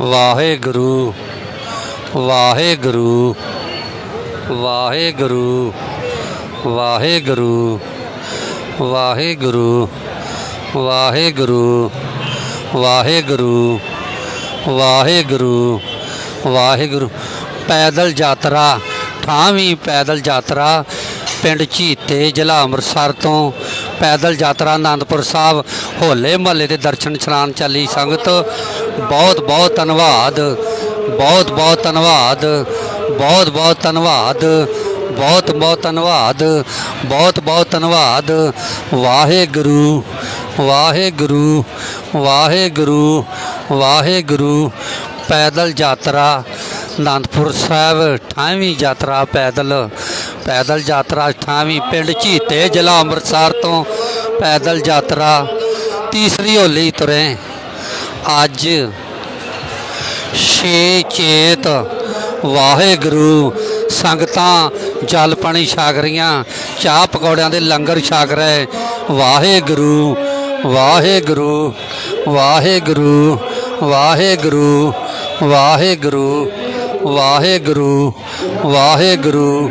ਵਾਹਿਗੁਰੂ ਵਾਹਿਗੁਰੂ ਵਾਹਿਗੁਰੂ ਵਾਹਿਗੁਰੂ ਵਾਹਿਗੁਰੂ ਵਾਹਿਗੁਰੂ ਵਾਹਿਗੁਰੂ ਵਾਹਿਗੁਰੂ ਵਾਹਿਗੁਰੂ। ਪੈਦਲ ਯਾਤਰਾ ਠਾਵੀਂ ਪੈਦਲ ਯਾਤਰਾ ਪਿੰਡ ਝੀਤੇ ਜ਼ਿਲ੍ਹਾ ਅੰਮ੍ਰਿਤਸਰ ਤੋਂ ਪੈਦਲ ਯਾਤਰਾ ਆਨੰਦਪੁਰ ਸਾਹਿਬ, ਹੋਲੇ ਮਹੱਲੇ ਦੇ ਦਰਸ਼ਨ ਇਸ਼ਨਾਨ ਚੱਲੀ ਸੰਗਤ। ਬਹੁਤ ਬਹੁਤ ਧੰਨਵਾਦ, ਬਹੁਤ ਬਹੁਤ ਧੰਨਵਾਦ, ਬਹੁਤ ਬਹੁਤ ਧੰਨਵਾਦ, ਬਹੁਤ ਬਹੁਤ ਧੰਨਵਾਦ, ਬਹੁਤ ਬਹੁਤ ਧੰਨਵਾਦ। ਵਾਹਿਗੁਰੂ ਵਾਹਿਗੁਰੂ ਵਾਹਿਗੁਰੂ ਵਾਹਿਗੁਰੂ, ਪੈਦਲ ਯਾਤਰਾ, ਆਨੰਦਪੁਰ ਸਾਹਿਬ 28ਵੀਂ ਯਾਤਰਾ ਪੈਦਲ। ਪੈਦਲ ਯਾਤਰਾ 28ਵੀਂ ਪਿੰਡ ਝੀਤੇ ਜ਼ਿਲ੍ਹਾ ਅੰਮ੍ਰਿਤਸਰ ਤੋਂ ਪੈਦਲ ਯਾਤਰਾ ਤੀਸਰੀ ਹੋਲੀ ਤੁਰੇ। ਅੱਜ ਛੇ ਚੇਤ ਵਾਹਿਗੁਰੂ ਸੰਗਤਾਂ ਜਲ ਪਾਣੀ ਛਕ ਰਹੀਆਂ, ਚਾਹ ਪਕੌੜਿਆਂ ਦੇ ਲੰਗਰ ਛਕ ਰਹੇ। ਵਾਹਿਗੁਰੂ ਵਾਹਿਗੁਰੂ ਵਾਹਿਗੁਰੂ ਵਾਹਿਗੁਰੂ ਵਾਹਿਗੁਰੂ ਵਾਹਿਗੁਰੂ ਵਾਹਿਗੁਰੂ।